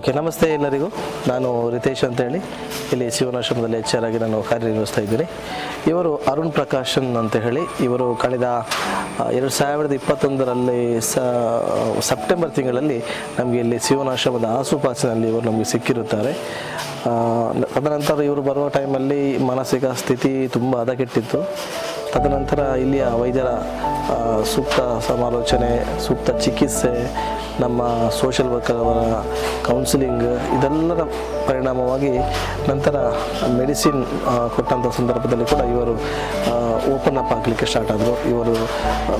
Okay ನಮಸ್ತೆ ಎಲ್ಲರಿಗೂ. ನಾನು ರಿತೇಶ್ ಅಂತ ಹೇಳಿ ಇಲ್ಲಿ ಶಿವನಾಶ್ರಮದಲ್ಲಿ ಎಚ್ ಆರ್ ಆಗಿ ನಾನು ಕಾರ್ಯನಿರ್ವಹಿಸ್ತಾ ಇದ್ದೀನಿ. ಇವರು ಅರುಣ್ ಪ್ರಕಾಶನ್ ಅಂತ ಹೇಳಿ. ಇವರು ಕಳೆದ ಎರಡು ಸಾವಿರದ ಇಪ್ಪತ್ತೊಂದರಲ್ಲಿ ಸೆಪ್ಟೆಂಬರ್ ತಿಂಗಳಲ್ಲಿ ನಮಗೆ ಇಲ್ಲಿ ಶಿವನಾಶ್ರಮದ ಆಸುಪಾಸಿನಲ್ಲಿ ಇವರು ನಮಗೆ ಸಿಕ್ಕಿರುತ್ತಾರೆ. ಅದನಂತರ ಇವರು ಬರುವ ಟೈಮಲ್ಲಿ ಮಾನಸಿಕ ಸ್ಥಿತಿ ತುಂಬ ಹದಗೆಟ್ಟಿತ್ತು. ತದನಂತರ ಇಲ್ಲಿಯ ವೈದ್ಯರ ಸೂಕ್ತ ಸಮಾಲೋಚನೆ, ಸೂಕ್ತ ಚಿಕಿತ್ಸೆ, ನಮ್ಮ ಸೋಷಲ್ ವರ್ಕರ್ ಅವರ ಕೌನ್ಸಿಲಿಂಗ್ ಇದೆಲ್ಲರ ಪರಿಣಾಮವಾಗಿ ನಂತರ ಮೆಡಿಸಿನ್ ಕೊಟ್ಟಂಥ ಸಂದರ್ಭದಲ್ಲಿ ಕೂಡ ಇವರು ಓಪನ್ ಅಪ್ ಆಗಲಿಕ್ಕೆ ಸ್ಟಾರ್ಟ್ ಆದರು. ಇವರು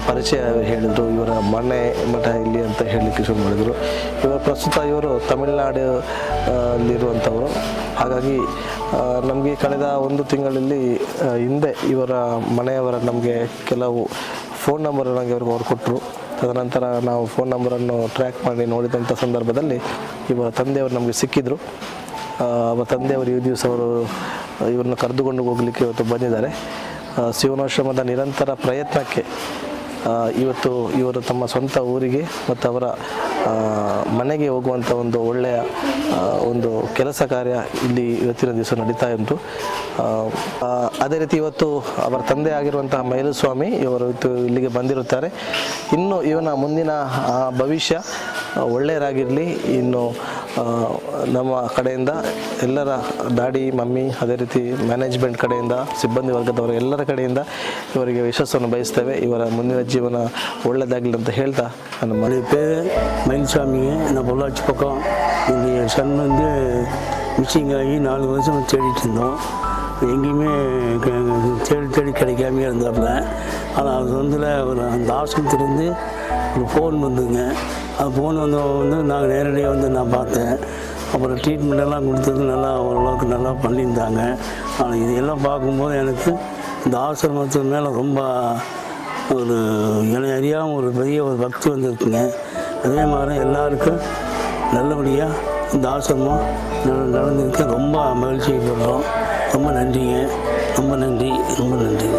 ಪರಿಚಯ ಹೇಳಿದರು, ಇವರ ಮನೆ ಮಠ ಇಲ್ಲಿ ಅಂತ ಹೇಳಲಿಕ್ಕೆ ಶುರು ಮಾಡಿದರು. ಇವರು ಪ್ರಸ್ತುತ ಇವರು ತಮಿಳುನಾಡು ಅಲ್ಲಿರುವಂಥವರು. ಹಾಗಾಗಿ ನಮಗೆ ಕಳೆದ ಒಂದು ತಿಂಗಳಲ್ಲಿ ಹಿಂದೆ ಇವರ ಮನೆಯವರ ನಮಗೆ ಕೆಲವು ಫೋನ್ ನಂಬರ್ ನನಗೆ ಅವ್ರಿಗೆ ಅವ್ರು ಕೊಟ್ಟರು ತದನಂತರ ನಾವು ಫೋನ್ ನಂಬರನ್ನು ಟ್ರ್ಯಾಕ್ ಮಾಡಿ ನೋಡಿದಂಥ ಸಂದರ್ಭದಲ್ಲಿ ಇವರ ತಂದೆಯವರು ನಮಗೆ ಸಿಕ್ಕಿದ್ರು. ಅವರ ತಂದೆಯವರು ಈ ದಿವಸ ಅವರು ಇವ್ರನ್ನ ಕರೆದುಕೊಂಡು ಹೋಗಲಿಕ್ಕೆ ಇವತ್ತು ಬಂದಿದ್ದಾರೆ. ಶಿವನಾಶ್ರಮದ ನಿರಂತರ ಪ್ರಯತ್ನಕ್ಕೆ ಇವತ್ತು ಇವರು ತಮ್ಮ ಸ್ವಂತ ಊರಿಗೆ ಮತ್ತು ಅವರ ಮನೆಗೆ ಹೋಗುವಂಥ ಒಂದು ಒಳ್ಳೆಯ ಒಂದು ಕೆಲಸ ಕಾರ್ಯ ಇಲ್ಲಿ ಇವತ್ತಿನ ದಿವಸ ನಡೀತಾ ಉಂಟು. ಅದೇ ರೀತಿ ಇವತ್ತು ಅವರ ತಂದೆ ಆಗಿರುವಂತಹ ಮೈಲಸ್ವಾಮಿ ಇವರು ಇಲ್ಲಿಗೆ ಬಂದಿರುತ್ತಾರೆ. ಇನ್ನು ಇವನ ಮುಂದಿನ ಭವಿಷ್ಯ ಒಳ್ಳೆಯದಾಗಿರಲಿ. ಇನ್ನು ನಮ್ಮ ಕಡೆಯಿಂದ ಎಲ್ಲರ ಡ್ಯಾಡಿ ಮಮ್ಮಿ ಅದೇ ರೀತಿ ಮ್ಯಾನೇಜ್ಮೆಂಟ್ ಕಡೆಯಿಂದ ಸಿಬ್ಬಂದಿ ವರ್ಗದವರ ಎಲ್ಲರ ಕಡೆಯಿಂದ ಇವರಿಗೆ ಯಶಸ್ಸನ್ನು ಬಯಸ್ತೇವೆ ಇವರ ಮುಂದಿನ ಜೀವನ ಒಳ್ಳೆಯದಾಗಲಿ ಅಂತ ಹೇಳ್ತಾ ನನ್ನ ಮನೆ என்னுடைய பேர் மயில்சாமிங்க நான் பொள்ளாச்சி பக்கம் என்னுடைய சன் வந்து மிஸ்ஸிங் ஆகி நாலு வருஷம் தேடிட்டு இருந்தோம் எங்கேயுமே தேடி தேடி கிடைக்காம இருந்தாப்புல. ஆனால் அது வந்து ஒரு அந்த ஆஸ்பத்திரிலேருந்து ஒரு ஃபோன் வந்துங்க. அது ஃபோன் வந்த வந்து நாங்கள் நேரடியாக வந்து நான் பார்த்தேன். அப்புறம் ட்ரீட்மெண்ட் எல்லாம் கொடுத்தது நல்லா ஓரளவுக்கு நல்லா பண்ணியிருந்தாங்க. ஆனால் இதையெல்லாம் பார்க்கும்போது எனக்கு இந்த ஆசிரமத்து மேலே ரொம்ப ஒரு என்னை அறியாமல் ஒரு பெரிய ஒரு பக்தி வந்திருக்குங்க. அதே மாதிரி எல்லாருக்கும் நல்லபடியாக இந்த ஆசிரமம் நட- நடந்திருக்கு. ரொம்ப மகிழ்ச்சிப்படுறோம் ரொம்ப நன்றிங்க. ரொம்ப நன்றி. ரொம்ப நன்றி.